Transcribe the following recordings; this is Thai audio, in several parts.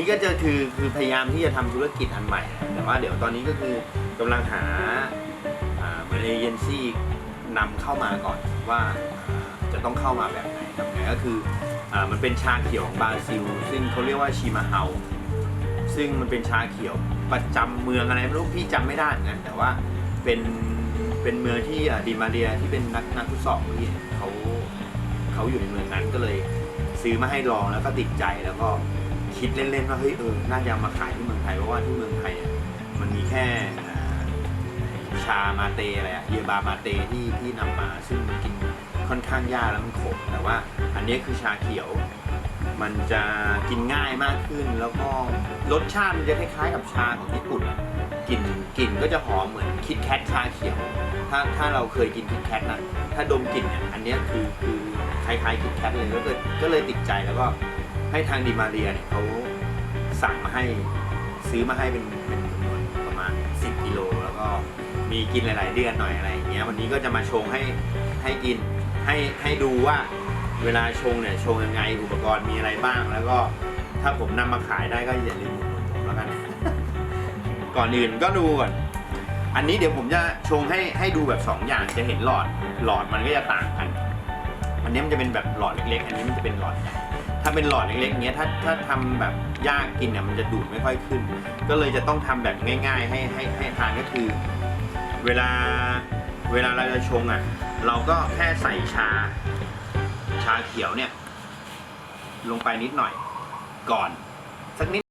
นี้ก็จะคือคือพยายามที่จะทำธุรกิจอันใหม่ แต่ว่าเดี๋ยวตอนนี้ก็คือกำลังหาอ่าเหมือนเอเจนซี่นำเข้ามาก่อนว่าจะต้องเข้ามาแบบไหนครับไงก็คืออมันเป็นชาเขียวของบราซิล ซึ่งเขาเรียกว่าชิมาเฮาซึ่งมันเป็นชาเขียวประจำเมืองอะไรไม่รู้พี่จำไม่ได้เหมือนกันแต่ว่าเป็นเป็นเมืองที่ดิมาเรียที่เป็นนักนักฟุตซอลที่เขาเขาอยู่ในเมืองนั้นก็เลยซื้อมาให้ลองแล้วก็ติดใจแล้วก็ คิดเล่นๆว่าเฮ้ยเออน่าจะมาขายที่เมืองไทยเพราะว่าที่เมืองไทยเนี่ยมันมีแค่ชามาเตอะไรอะเยบามาเตที่ที่นำมาซึ่งมันกินค่อนข้างยากแล้วมันขมแต่ว่าอันนี้คือชาเขียว มันจะกินง่ายมากขึ้นแล้วก็รสชาติมันจะคล้ายๆกับชาของญี่ปุ่นกลิ่นกลิ่นก็จะหอมเหมือนคิดแคทชาเขียว ถ้าถ้าเราเคยกินคิดแคทนะถ้าดมกลิ่นเนี่ยอันนี้คือคือคล้ายๆคิดแคทเลยแล้วก็ก็เลยติดใจแล้วก็ ให้ทางดีมาเรียเนี่ยเขาสั่งมาให้ซื้อมาให้เป็นเป็นจำนวนประมาณ 10กิโลแล้วก็มีกินหลาย ๆ เดือนหน่อยอะไรอย่างเงี้ยวันนี้ก็จะมาชงให้ให้กินให้ให้ดูว่าเวลาชงเนี่ยชงยังไงอุปกรณ์มีอะไรบ้าง แล้วก็ถ้าผมนำมาขายได้ก็อย่าลืมผมแล้วกัน ก่อนอื่นก็ดูก่อนอันนี้เดี๋ยวผมจะชงให้ให้ดูแบบ 2 อย่างจะเห็นหลอดหลอดมันก็จะต่างกันอันนี้มันจะเป็นแบบหลอดเล็ก ๆ อันนี้มันจะเป็นหลอดใหญ่ ถ้าเป็นหลอดเล็กๆเงี้ยถ้าถ้าทำแบบยากกินเนี่ยมันจะดูดไม่ค่อยขึ้น ก็เลยจะต้องทำแบบง่าย ๆ ให้ให้ให้ทานก็คือ เวลาเวลาเราจะชงอะ เราก็แค่ใส่ชา ชาเขียวเนี่ย ลงไปนิดหน่อยก่อนสักนิด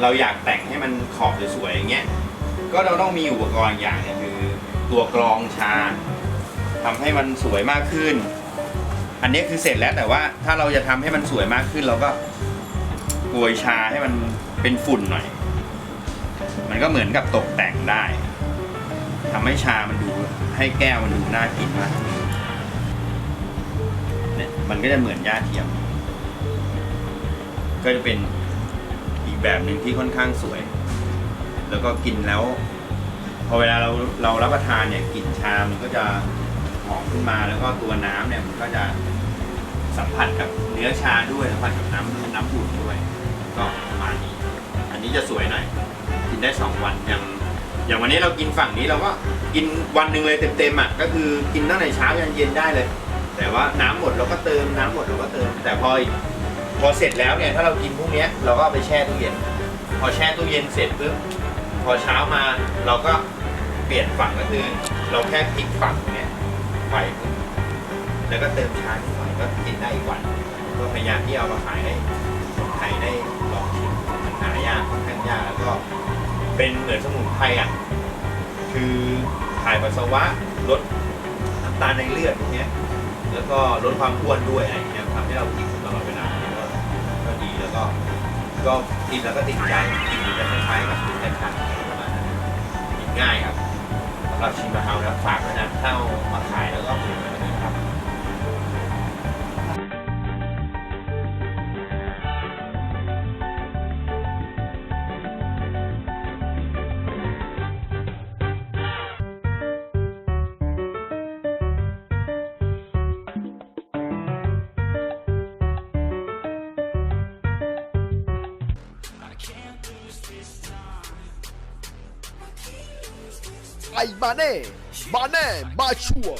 เราอยากแต่งให้มันขอบสวยๆอย่างเงี้ยก็เราต้องมีอุปกรณ์อย่างหนึงคือตัวกรองชาทำให้มันสวยมากขึ้น อันนี้คือเสร็จแล้วแต่ว่าถ้าเราจะทำให้มันสวยมากขึ้น เราก็โกยชาให้มันเป็นฝุ่นหน่อย มันก็เหมือนกับตกแต่งได้ทำให้ชามันดูให้แก้วมันดูน่ากินมากขึ้นเนี่ยมันก็จะเหมือนหญ้าเทียม ก็จะเป็น อีกแบบหนึ่งที่ค่อนข้างสวย แล้วก็กินแล้ว พอเวลาเราเรารับประทานเนี่ยกลิ่นชามันก็จะหอมขึ้นมาแล้วก็ตัวน้ำเนี่ยมันก็จะสัมผัสกับเนื้อชาด้วยสัมผัสกับน้ำน้ำอุ่นด้วย ก็ประมาณนี้ อันนี้จะสวยหน่อยกินได้สองวันอย่างอย่างวันนี้เรากินฝั่งนี้เราก็กินวันหนึ่งเลยเต็มๆอะก็คือกินตั้งแต่เช้ายันเย็นได้เลย แต่ว่าน้ำหมดเราก็เติมน้ำหมดเราก็เติม แต่พอ พอเสร็จแล้วเนี่ยถ้าเรากินพวกนี้เราก็เอาไปแช่ตู้เย็น พอแช่ตู้เย็นเสร็จปุ๊บพอเช้ามาเราก็เปลี่ยนฝั่งก็คือ เราแค่พลิกฝั่งเนี้ยไปแล้วก็เติมชานิดหน่อยก็กินได้อีกวันก็พยายามที่เอามาขายให้คนไทยได้ลองชิมมันหายากค่อนข้างยากแล้วก็เป็นเหมือนสมุนไพรอะคือถ่ายปัสสาวะลดน้ำตาลในเลือดพวกเนี้ยแล้วก็ลดความอ้วนด้วยอะไรเงี้ยทำให้เรากิน ก็กินแล้วก็ติดใจกินจะคล้ายๆกับแต่ขาประมาณนั้นกินง่ายครับสำหรับชิมมะพร้าวนะฝากด้วยนะถ้าเอามาขายแล้วก็ผลิตมาด้วยครับไอ้มาเน่ มาแน่มาชัวร์